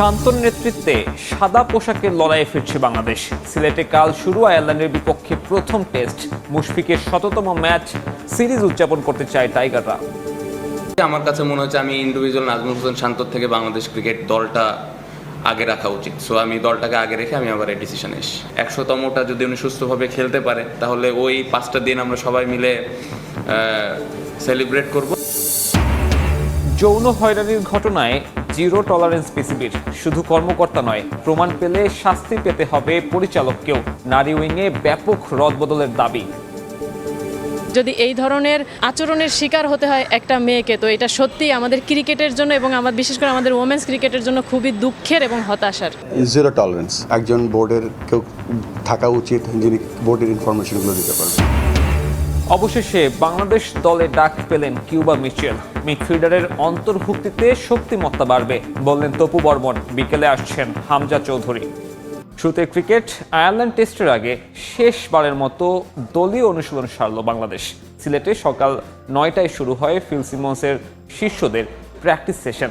শান্তর নেতৃত্বে সাদা পোশাকের লড়াইয়ে ফিরছে বাংলাদেশ। সিলেটে কাল শুরু আয়ারল্যান্ডের বিপক্ষে প্রথম টেস্ট। মুশফিকের শততম ম্যাচ সিরিজ উদযাপন করতে চায় টাইগাররা। আমার কাছে মনে হচ্ছে আমি ইন্ডিভিজুয়াল নাজমুল হোসেন শান্তর থেকে বাংলাদেশ ক্রিকেট দলটা আগে রাখা উচিত। সো আমি দলটাকে আগে রেখে আমি আবার এই ডিসিশন এসি একশোতমটা যদি উনি সুস্থভাবে খেলতে পারে তাহলে ওই পাঁচটা দিন আমরা সবাই মিলে সেলিব্রেট করব। যৌন হয়রানির ঘটনায় জিরো টলারেন্স পিসিবির শুধু কর্মকর্তা নয় প্রমাণ পেলে শাস্তি পেতে হবে পরিচালককেও। নারী উইংয়ে ব্যাপক রদবদলের দাবি। যদি এই ধরনের আচরণের শিকার হতে হয় একটা মেয়েকে তো এটা সত্যি আমাদের ক্রিকেটের জন্য এবং আমার বিশেষ করে আমাদের ওমেন্স ক্রিকেটের জন্য খুবই দুঃখের এবং হতাশার। জিরো টলারেন্স একজন বোর্ডের কেউ থাকা উচিত যিনি বোর্ডের ইনফরমেশনগুলো দিতে পারেন। অবশেষে বাংলাদেশ দলে ডাক পেলেন কিউবা মিচেল। মিডফিল্ডারের অন্তর্ভুক্তিতে শক্তিমত্তা বাড়বে, বললেন তপু বর্মন। বিকেলে আসছেন হামজা চৌধুরী। শুরুতে ক্রিকেট আয়ারল্যান্ড টেস্টের আগে শেষবারের মতো দলীয় অনুশীলন সারল বাংলাদেশ। সিলেটে সকাল নয়টায় শুরু হয় ফিল সিমন্সের শিষ্যদের প্র্যাকটিস সেশন।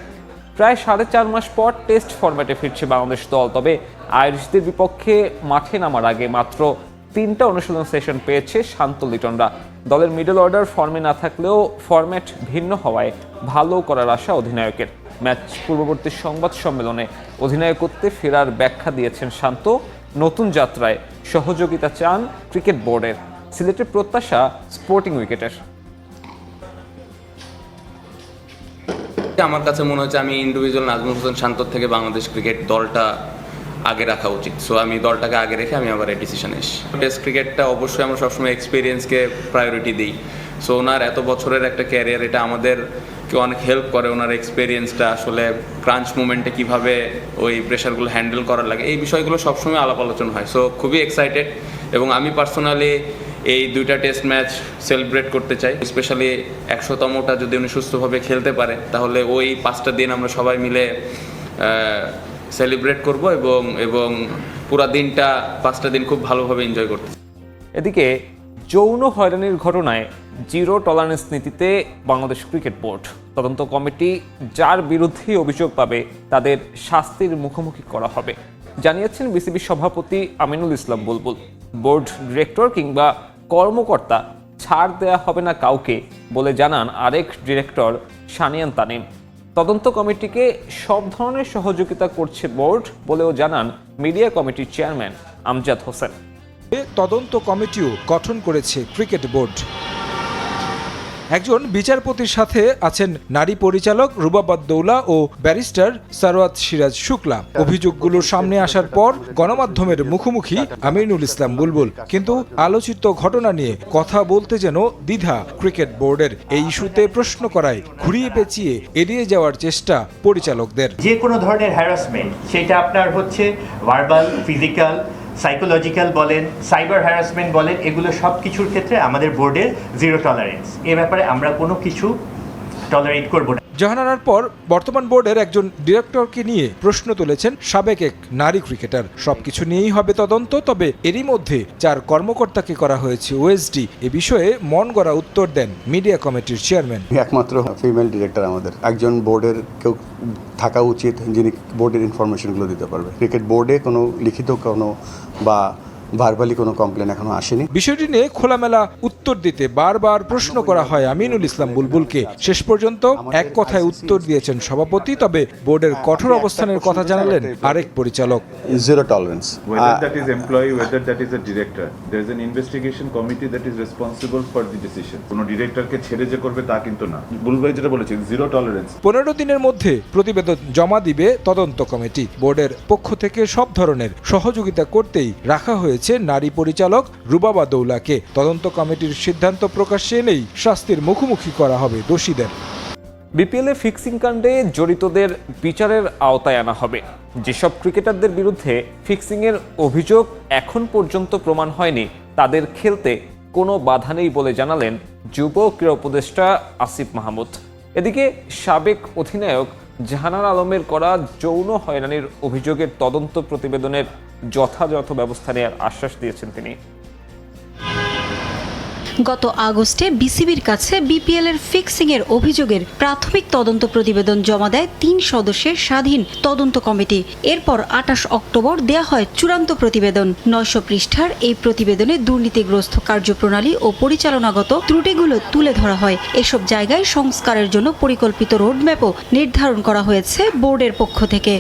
প্রায় সাড়ে চার মাস পর টেস্ট ফরম্যাটে ফিরছে বাংলাদেশ দল, তবে আইরিশদের বিপক্ষে মাঠে নামার আগে মাত্র তিনটা অনুশীলন সেশন পেয়েছে শান্ত লিটনরা। দলের মিডল অর্ডার ফর্মে না থাকলেও ফরম্যাট ভিন্ন হওয়ায় ভালো করার আশা অধিনায়কের। ম্যাচ পূর্ববর্তী সংবাদ সম্মেলনে অধিনায়কত্বে ফেরার ব্যাখ্যা দিয়েছেন শান্ত। নতুন যাত্রায় সহযোগিতা চান ক্রিকেট বোর্ডের। সিলেটের প্রত্যাশা স্পোর্টিং উইকেটের। আমার কাছে মনে হচ্ছে আমি ইন্ডিভিজুয়াল নাজমুল হোসেন শান্তর থেকে বাংলাদেশ ক্রিকেট দলটা আগে রাখা উচিত। সো আমি দলটাকে আগে রেখে আমি আবার এই ডিসিশন এসি টেস্ট ক্রিকেটটা অবশ্যই আমরা সবসময় এক্সপিরিয়েন্সকে প্রায়োরিটি দিই। সো ওনার এত বছরের একটা ক্যারিয়ার এটা আমাদেরকে অনেক হেল্প করে ওনার এক্সপিরিয়েন্সটা আসলে ক্রাঞ্চ মুমেন্টে কীভাবে ওই প্রেশারগুলো হ্যান্ডেল করার লাগে, এই বিষয়গুলো সবসময় আলাপ আলোচনা হয়। সো খুবই এক্সাইটেড এবং আমি পার্সোনালি এই দুইটা টেস্ট ম্যাচ সেলিব্রেট করতে চাই। স্পেশালি একশোতমটা যদি উনি সুস্থভাবে খেলতে পারে, তাহলে ওই পাঁচটা দিন আমরা সবাই মিলে সেলিব্রেট করব এবং এবং পুরো দিনটা, পাঁচটা দিন খুব ভালোভাবে এনজয় করতে এদিকে, যৌন হয়রানির ঘটনায় জিরো টলারেন্স নীতিতে বাংলাদেশ ক্রিকেট বোর্ড তদন্ত কমিটি যার বিরুদ্ধেই অভিযোগ পাবে তাদের শাস্তির মুখোমুখি করা হবে। জানিয়েছেন বিসিবি সভাপতি আমিনুল ইসলাম বুলবুল। বোর্ড ডিরেক্টর কিংবা কর্মকর্তা ছাড় দেয়া হবে না কাউকে বলে জানান আরেক ডিরেক্টর সানিয়ান তানিম। তদন্ত কমিটিকে সব ধরনের সহযোগিতা করছে বোর্ড বলেও জানান মিডিয়া কমিটির চেয়ারম্যান আমজাদ হোসেন। তদন্ত কমিটিও গঠন করেছে ক্রিকেট বোর্ড। একজন বিচারপতির সাথে আছেন নারী পরিচালক রুবাবাদ্দৌলা ও ব্যারিস্টার সারওয়াত সিরাজ শুক্লা। অভিযোগগুলো সামনে আসার পর গণমাধ্যমের মুখোমুখি আমিনুল ইসলাম বুলবুল। কিন্তু আলোচিত ঘটনা নিয়ে কথা বলতে যেন দ্বিধা ক্রিকেট বোর্ডের। এই ইস্যুতে প্রশ্ন করায় ঘুরিয়ে পেঁচিয়ে এড়িয়ে যাওয়ার চেষ্টা পরিচালকদের। যে কোনো ধরনের হ্যারাসমেন্ট সেটা আপনার হচ্ছে ভার্বাল ফিজিক্যাল সাইকোলজিক্যাল বলেন সাইবার হ্যারাসমেন্ট বলেন, এগুলো সব কিছুর ক্ষেত্রে আমাদের বোর্ডের জিরো টলারেন্স এ ব্যাপারে আমরা কোনো কিছু টলারেট করব না। জাহানারার পর বর্তমান বোর্ডের একজন ডিরেক্টরকে নিয়ে প্রশ্ন তুলেছেন সাবেক এক নারী ক্রিকেটার। সবকিছু নিয়েই হবে তদন্ত, তবে এরই মধ্যে চার কর্মকর্তাকে করা হয়েছে ওএসডি এ বিষয়ে মন গড়া উত্তর দেন মিডিয়া কমিটির চেয়ারম্যান। একমাত্র ফিমেল ডিরেক্টর আমাদের। একজন বোর্ডের কেউ থাকা উচিত যিনি বোর্ডের ইনফরমেশনগুলো দিতে পারবে। ক্রিকেট বোর্ডে কোনো লিখিত কোনো বা ভার্বালি কোনো কমপ্লেন এখনও আসেনি। বিষয়টি নিয়ে খোলামেলা উত্তর দিতে বারবার প্রশ্ন করা হয় আমিনুল ইসলাম বুলবুলকে। শেষ পর্যন্ত এক কথায় উত্তর দিয়েছেন সভাপতি তবে বোর্ডের কঠোর অবস্থানের কথা জানালেন আরেক পরিচালক। Zero tolerance Whether that is employee, whether that is a director, there is an investigation committee that is responsible for the decision. কোনো ডিরেক্টরকে ছেড়ে যে করবে তা কিন্তু না। বুলভাই যেটা বলেছে জিরো টলারেন্স পনেরো দিনের মধ্যে প্রতিবেদন জমা দিবে তদন্ত কমিটি। বোর্ডের পক্ষ থেকে সব ধরনের সহযোগিতা করতেই রাখা হয়েছে নারী পরিচালক রুবাবা দৌলাকে তদন্ত কমিটির সিদ্ধান্ত প্রকাশ্যে এনেই শাস্তির মুখোমুখি করা হবে দোষীদের। বিপিএলে ফিক্সিং কাণ্ডে জড়িতদের বিচারের আওতায় আনা হবে। যেসব ক্রিকেটারদের বিরুদ্ধে ফিক্সিংয়ের অভিযোগ এখন পর্যন্ত প্রমাণ হয়নি, তাদের খেলতে কোনো বাধা নেই বলে জানালেন যুব ক্রীড়া উপদেষ্টা আসিফ মাহমুদ। এদিকে সাবেক অধিনায়ক জাহানার আলমের করা যৌন হয়রানির অভিযোগের তদন্ত প্রতিবেদনের যথাযথ ব্যবস্থা নেওয়ার আশ্বাস দিয়েছেন তিনি। গত আগস্টে বিসিবির কাছে বিপিএল এর ফিক্সিং এর অভিযোগের প্রাথমিক তদন্ত প্রতিবেদন জমা দেয় তিন সদস্যের স্বাধীন তদন্ত কমিটি। এরপর আঠাশ অক্টোবর দেয়া হয় চূড়ান্ত প্রতিবেদন। নয়শো পৃষ্ঠার এই প্রতিবেদনে দুর্নীতিগ্রস্ত কার্যপ্রণালী ও পরিচালনাগত ত্রুটিগুলো তুলে ধরা হয়। এসব জায়গায় সংস্কারের জন্য পরিকল্পিত রোডম্যাপও নির্ধারণ করা হয়েছে বোর্ডের পক্ষ থেকে।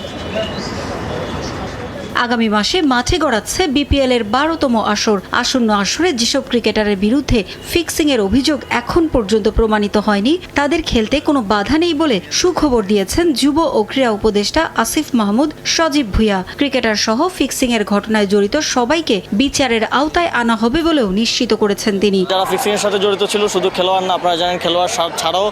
আগামী মাসে মাঠে গড়াচ্ছে বিপিএল এর বারোতম আসর। আসন্ন আসরে যেসব ক্রিকেটারের বিরুদ্ধে ফিক্সিং এর অভিযোগ এখন পর্যন্ত প্রমাণিত হয়নি তাদের খেলতে কোনো বাধা নেই বলে সুখবর দিয়েছেন যুব ও ক্রীড়া উপদেষ্টা আসিফ মাহমুদ সজীব ভুইয়া। ক্রিকেটার সহ ফিক্সিং এর ঘটনায় জড়িত সবাইকে বিচারের আওতায় আনা হবে বলেও নিশ্চিত করেছেন তিনি। যারা ফিক্সিং এর সাথে জড়িত ছিল শুধু খেলোয়াড় না আপনারা জানেন খেলোয়াড় ছাড়াও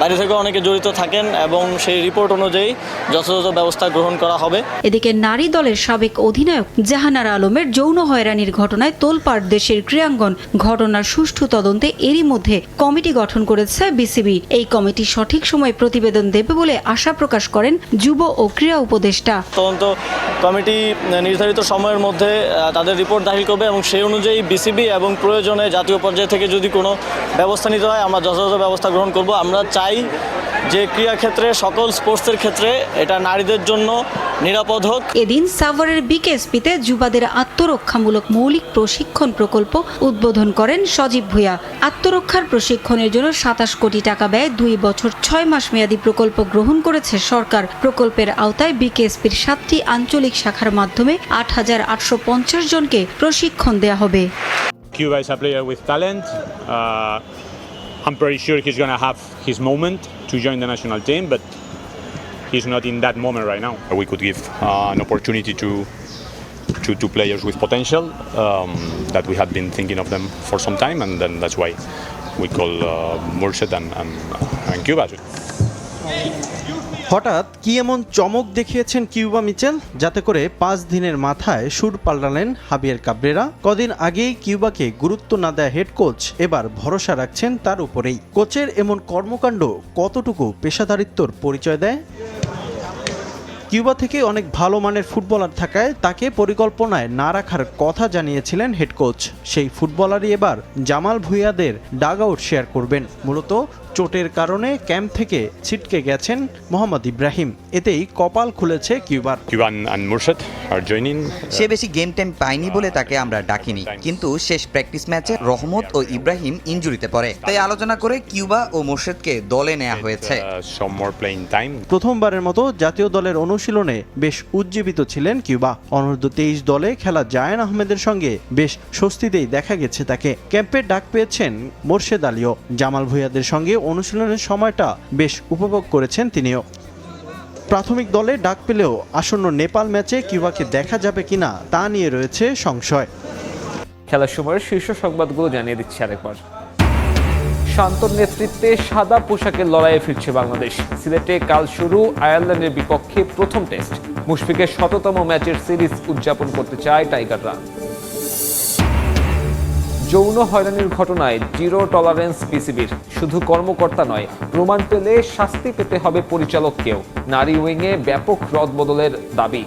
বাইরে থেকে অনেকে জড়িত থাকেন এবং সেই রিপোর্ট অনুযায়ী যথাযথ ব্যবস্থা গ্রহণ করা হবে। এদিকে নারী দলের সাবেক অধিনায়ক জাহানারা আলমের যৌন হয়রানির ঘটনায় তোলপাড় দেশের ক্রীড়াঙ্গন ঘটনার সুষ্ঠু তদন্তে এরই মধ্যে কমিটি গঠন করেছে বিসিবি। এই কমিটি সঠিক সময়ে প্রতিবেদন দেবে বলে আশা প্রকাশ করেন যুব ও ক্রীড়া উপদেষ্টা। তদন্ত কমিটি নির্ধারিত সময়ের মধ্যে তাদের রিপোর্ট দাখিল করবে এবং সেই অনুযায়ী বিসিবি এবং প্রয়োজনে জাতীয় পর্যায় থেকে যদি কোনো ব্যবস্থা নিতে হয়, আমরা যথাযথ ব্যবস্থা গ্রহণ করব। আমরা চাই যে ক্রীড়াক্ষেত্রে, সকল স্পোর্টসের ক্ষেত্রে এটা নারীদের জন্য নিরাপদ হোক। এদিন সাভারের বিকেএসপিতে যুবাদের আত্মরক্ষামূলক মৌলিক প্রশিক্ষণ প্রকল্প উদ্বোধন করেন সজীব ভুঁইয়া। আত্মরক্ষার প্রশিক্ষণের জন্য সাতাশ কোটি টাকা ব্যয় দুই বছর ছয় মাস মেয়াদী প্রকল্প গ্রহণ করেছে সরকার। প্রকল্পের আওতায় বিকেএসপির সাতটি আঞ্চলিক শাখার মাধ্যমে আট হাজার আটশো পঞ্চাশ জনকে প্রশিক্ষণ দেয়া হবে। Cuba is a player with talent. Uh, I'm pretty sure he's going to have his moment to join the national team, but he's not in that moment right now. We could give uh, an opportunity to, to to players with potential um, that we had been thinking of them for some time, and then that's why we call uh, Murset and, and, and Cuba. হঠাৎ কি এমন চমক দেখিয়েছেন Cuba Mitchell যাতে করে পাঁচ দিনের মাথায় সুর পাল্টালেন হাবিয়ার কাবরেরা কদিন আগেই কিউবাকে গুরুত্ব না দেয় হেড কোচ এবার ভরসা রাখছেন তার উপরেই কোচের এমন কর্মকাণ্ড কতটুকু পেশাদারিত্বর পরিচয় দেয় কিউবা থেকে অনেক ভালো মানের ফুটবলার থাকায় তাকে পরিকল্পনায় না রাখার কথা জানিয়েছিলেন হেড কোচ। সেই ফুটবলারই এবার জামাল ভুইয়াদের ডাগ আউট শেয়ার করবেন। মূলত চোটের কারণে ক্যাম্প থেকে ছিটকে গেছেন মোহাম্মদ ইব্রাহিম। এতেই কপাল খুলেছে কিউবার। Murset সে বেশি গেম টাইম পায়নি বলে তাকে আমরা ডাকিনি। কিন্তু শেষ প্র্যাকটিস ম্যাচে রহমত ও ইব্রাহিম ইনজুরিতে পড়ে। তাই আলোচনা করে কিউবা ও মোর্শেদকে দলে নেওয়া হয়েছে। Uh, প্রথমবারের মতো জাতীয় দলের অনুশীলনে বেশ উজ্জীবিত ছিলেন কিউবা। অনূর্ধ্ব তেইশ দলে খেলা জায়ান আহমেদের সঙ্গে বেশ স্বস্তিতেই দেখা গেছে তাকে। ক্যাম্পে ডাক পেয়েছেন মোর্শেদ আলীও। জামাল ভুইয়াদের সঙ্গে অনুশীলনের সময়টা বেশ উপভোগ করেছেন তিনিও। প্রাথমিক দলে ডাক পেলেও আসন্ন নেপাল ম্যাচে কিউবাকে দেখা যাবে কিনা তা নিয়ে রয়েছে সংশয়। খেলার সময়ের শীর্ষ সংবাদগুলো জানিয়ে দিচ্ছি আরেকবার। শান্তর নেতৃত্বে সাদা পোশাকের লড়াইয়ে ফিরছে বাংলাদেশ। সিলেটে কাল শুরু আয়ারল্যান্ডের বিপক্ষে প্রথম টেস্ট। মুশফিকের শততম ম্যাচের সিরিজ উদযাপন করতে চায় টাইগাররা। যৌন হয়রানির ঘটনায় জিরো টলারেন্স পিসিবির শুধু কর্মকর্তা নয় প্রমাণ পেলে শাস্তি পেতে হবে পরিচালককেও। নারী উইংয়ে ব্যাপক রদবদলের দাবি।